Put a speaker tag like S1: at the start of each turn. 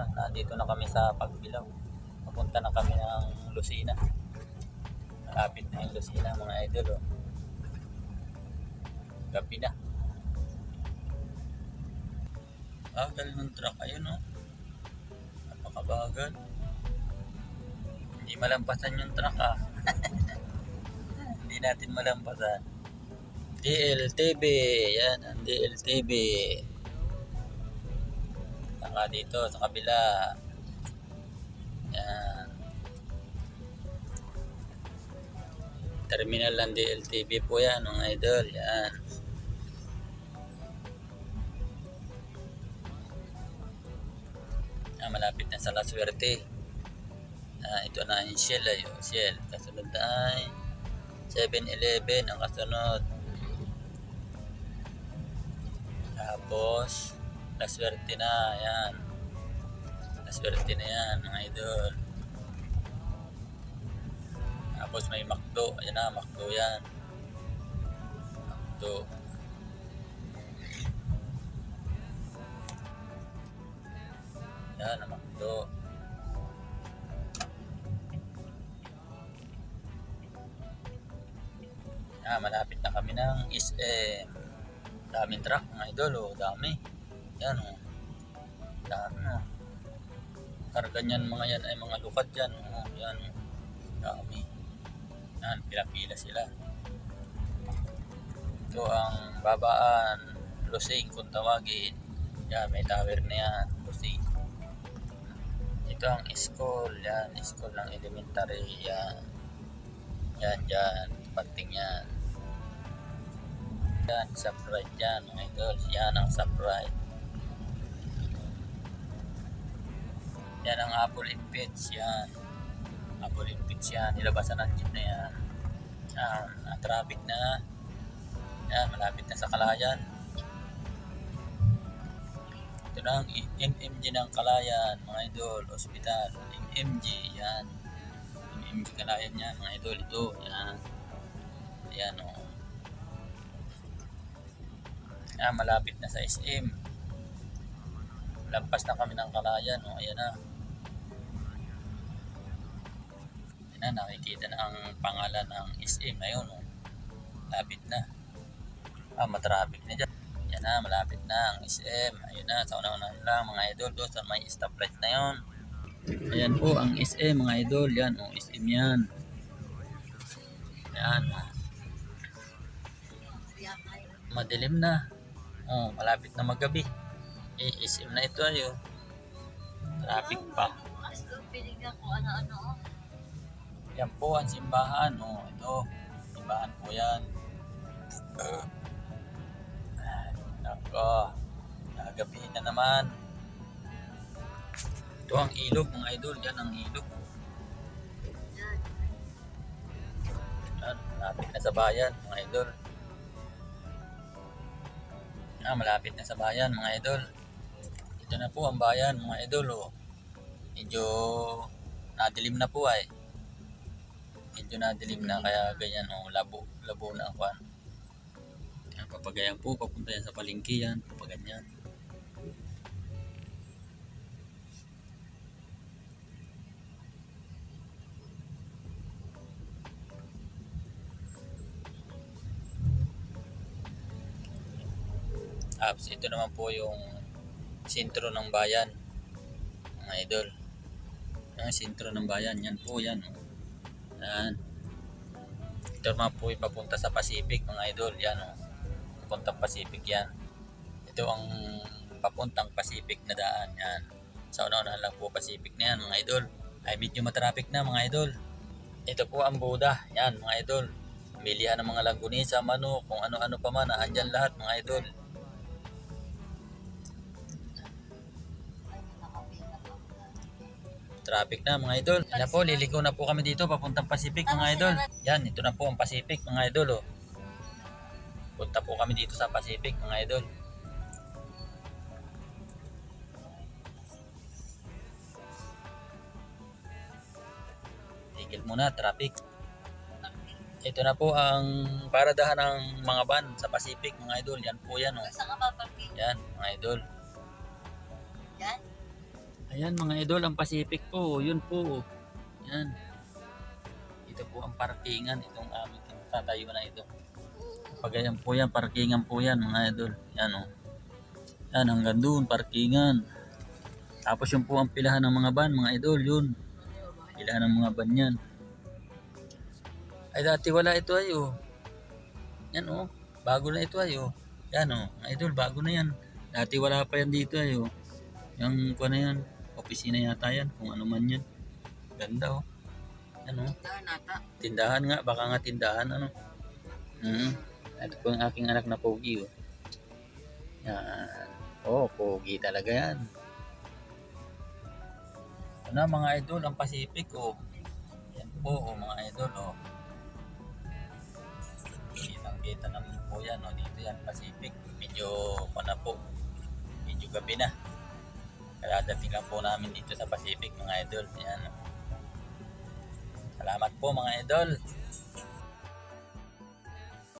S1: na. Nandito na kami sa Pagbilaw. Papunta na kami ng Lucena. Malapit na yung Lucena mga idol. Oh. Gabi na. Bagal ng truck. Ayun oh. Napakabagal. Hindi malampasan yung truck ah. Hindi natin malampasan. DLTV. Yan ang DLTV. Saka dito sa kabila. Yan. Terminal ng DLTV po yan mga idol. Yan. Ah, malapit na sa La Suerte. Ah, ito na yung Shell ay oh, Shell. Kasunod na ay 7-Eleven ang kasunod. Tapos, La Suerte na. Yan. La Suerte na yan mga idol. Tapos may McDo. Ayan na, McDo yan. McDo. Yan, ang McDo. Ah, malapit na kami ng SM. Daming truck, mga idol, oh, dami. Yan, oh. Dami, oh. Karga niyan, mga yan ay mga lukat yan, oh. Yan, oh. Dami. Yan, pila-pila sila. Ito ang babaan, Lusing kung tawagin. Yan, may tower na yan, Lusing. Ito ang school, yan, school ng elementary, yan. Yan, yan, panting yan. Yan, subscribe yan, mga idol. Yan ang subscribe. Yan ang Apple Impits, yan. Apple Impits yan, nilabasan ng jeep na yan. Yan, na traffic na. Yan, malapit na sa Kalayan. Ito na ang MMG ng Kalayan, mga idol, hospital. MMG, yan. MMG Kalayan yan, mga idol, ito, yan. Yan, o. Oh. Yan, malapit na sa SM. Lampas na kami ng Kalayan, o. Ayan na. Ayan na, nakikita na ang pangalan ng SM. Ayun, o. Lapit na. Ah, matraffic na dyan. Yan na, malapit na ang SM. Ayun na, sa una-una lang mga idol. Doon sa may stoplight na yon. Ayan po ang SM mga idol. Yan, o, SM yan. Yan. Madilim na. Oh, malapit na magabi. Eh, SM na ito ayo. Traffic pa.
S2: Ano-ano.
S1: Yan po ang simbahan. Oh, ito. Simbahan po yan. Nako. Nagabi na naman. Ito ang ilog mga idol. Yan ang ilog.
S2: Yan,
S1: malapit na sa bayan mga idol. Ah, malapit na sa bayan mga idol. Ito na po ang bayan mga idol. Oh. Medyo nadilim na po ay. Medyo nadilim na kaya ganyan oh, labo, labo na ang kwan. Yan, papagayan po, papunta yan sa palengke yan, papaganyan. Tapos ito naman po yung sentro ng bayan. Mga idol. Yung sentro ng bayan. Yan po yan. oh. Yan. Ito naman po papunta sa Pacific mga idol. Yan oh. Papuntang Pacific yan. Ito ang papuntang Pacific na daan. Yan. Sa una-una lang po Pacific na yan mga idol. Ay medyo matraffic na mga idol. Ito po ang Buda. Yan mga idol. Milihan ng mga langgunisa, manok, kung ano-ano pa man. Andyan lahat mga idol. Traffic na mga idol. Yan po, liliko na po kami dito papuntang Pacific mga idol. Yan, ito na po ang Pacific mga idol. Oh. Punta po kami dito sa Pacific mga idol. Tigil muna, traffic. Ito na po ang paradahan ng mga van sa Pacific mga idol. Yan po yan. Oh. Yan mga idol.
S2: Yan.
S1: Ayan mga idol, ang Pacific po. Yun po. Yan. Ito po ang parkingan. Itong aming tatayo na ito. Pagayan po yan, parkingan po yan mga idol. Yan o. Yan hanggang doon, parkingan. Tapos yun po ang pilahan ng mga van, mga idol. Yun. Pilahan ng mga van yan. Ay dati wala ito ay oh. Yan oh. Bago na ito ay oh. Yan oh. Mga idol, bago na yan. Dati wala pa yan dito ay oh. Yung kuha na yan. Opisina yata yan. Kung ano man yan. Ganda oh. Yan oh.
S2: Tindahan nata.
S1: Tindahan nga. Baka nga tindahan ano. Hmm. Ito po ang aking anak na pogi oh. Yan. Oh, pogi talaga yan. Na mga idol, ang Pacific oh. Yan po oh, mga idol oh. Kitang kita naman po yan oh. Dito yan, Pacific. Medyo pa na po. Medyo gabi na. Kaya dating lang po namin dito sa Pacific mga idol. Yan. Salamat po mga idol.